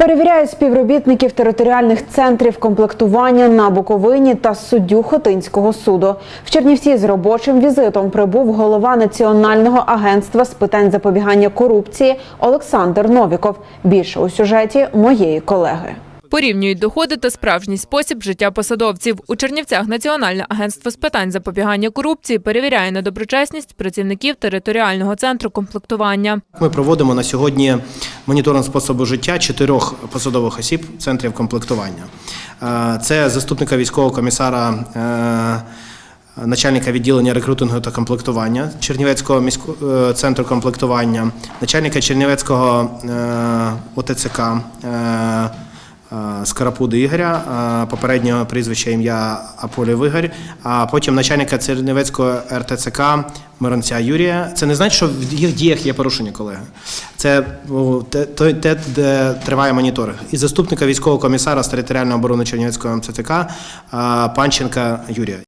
Перевіряють співробітників територіальних центрів комплектування на Буковині та суддю Хотинського суду. В Чернівці з робочим візитом прибув голова Національного агентства з питань запобігання корупції Олександр Новіков. Більше у сюжеті моєї колеги. Порівнюють доходи та справжній спосіб життя посадовців. У Чернівцях Національне агентство з питань запобігання корупції перевіряє на доброчесність працівників територіального центру комплектування. Ми проводимо на сьогодні моніторинг способу життя чотирьох посадових осіб центрів комплектування. Е, Це заступника військового комісара. е, Начальника відділення рекрутингу та комплектування Чернівецького міського е, центру комплектування, начальника Чернівецького ОТЦК Скарапуди Ігоря, е, попереднього прізвища ім'я Аполів Ігор, а потім начальника Чернівецького РТЦК Миронця Юрія. Це не значить, що в їх діях є порушення, колеги. Це те, те, де триває моніторинг. І заступника військового комісара з територіальної оборони Чернівецького МЦТК е, Панченка Юрія.